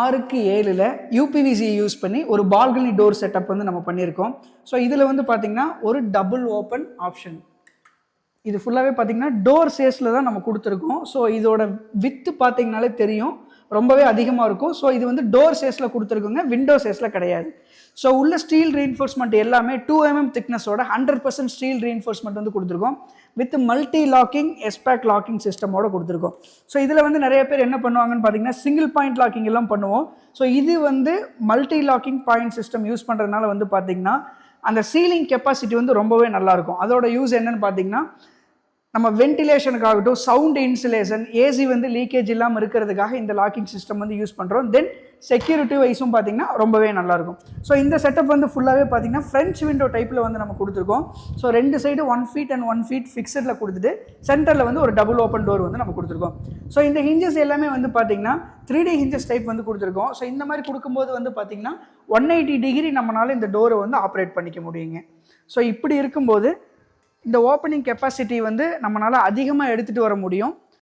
ஆறுக்கு ஏழில் யூபிவிசியை யூஸ் பண்ணி ஒரு பால்கனி டோர் செட்டப் வந்து நம்ம பண்ணியிருக்கோம். ஸோ இதில் வந்து பார்த்திங்கன்னா ஒரு டபுள் ஓப்பன் ஆப்ஷன் இது ஃபுல்லாகவே பார்த்தீங்கன்னா டோர் சேஸில் தான் நம்ம கொடுத்துருக்கோம். ஸோ இதோட வித்து பார்த்தீங்கனாலே தெரியும். ரொம்பவே அதிகமாக இருக்கும். ஸோ இது வந்து டோர் சேஸில் கொடுத்துருக்குங்க விண்டோ சேஸில் கிடையாது. ஸோ உள்ள ஸ்டீல் ரீஎன்ஃபோர்ஸ்மெண்ட் எல்லாமே டூ எம்எம் திக்னஸோட ஹண்ட்ரட் பர்சன்ட் ஸ்டீல் ரீஎன்ஃபோர்ஸ்மெண்ட் வந்து கொடுத்துருக்கோம். With multi locking espag locking சிஸ்டமோட கொடுத்துருக்கோம். ஸோ இதில் வந்து நிறைய பேர் என்ன பண்ணுவாங்கன்னு பார்த்தீங்கன்னா சிங்கிள் பாயிண்ட் லாக்கிங் எல்லாம் பண்ணுவோம். ஸோ இது வந்து multi locking point system use பண்ணுறதுனால வந்து பார்த்திங்கன்னா அந்த சீலிங் கெப்பாசிட்டி வந்து ரொம்பவே நல்லாயிருக்கும் அதோட யூஸ் என்னன்னு பார்த்தீங்கன்னா நம்ம வென்டிலேஷனுக்காகட்டும் சவுண்ட் இன்சுலேஷன் ஏசி வந்து லீக்கேஜ் இல்லாமல் இருக்கிறதுக்காக இந்த லாக்கிங் சிஸ்டம் வந்து யூஸ் பண்ணுறோம் தென் செக்யூரிட்டி வைஸும் பார்த்தீங்கன்னா ரொம்பவே நல்லாயிருக்கும் ஸோ இந்த செட்டப் வந்து ஃபுல்லாகவே பார்த்தீங்கன்னா ஃப்ரெஞ்ச் விண்டோ டைப்பில் வந்து நம்ம கொடுத்துருக்கோம். ஸோ ரெண்டு side one feet and one feet ஃபிக்ஸடில் கொடுத்துட்டு சென்டரில் வந்து ஒரு டபுள் ஓப்பன் டோர் வந்து நம்ம கொடுத்துருக்கோம். ஸோ இந்த ஹிஞ்சஸ் எல்லாமே வந்து பார்த்தீங்கன்னா த்ரீ டி ஹிஞ்சஸ் டைப் வந்து கொடுத்துருக்கோம். ஸோ இந்த மாதிரி கொடுக்கும்போது வந்து பார்த்தீங்கன்னா ஒன் எயிட்டி டிகிரி நம்மளால் இந்த டோரை வந்து ஆப்ரேட் பண்ணிக்க முடியுங்க. ஸோ இப்படி இருக்கும்போது இந்த ஓப்பனிங் கெப்பாசிட்டி வந்து நம்மளால் அதிகமாக எடுத்துகிட்டு வர முடியும்.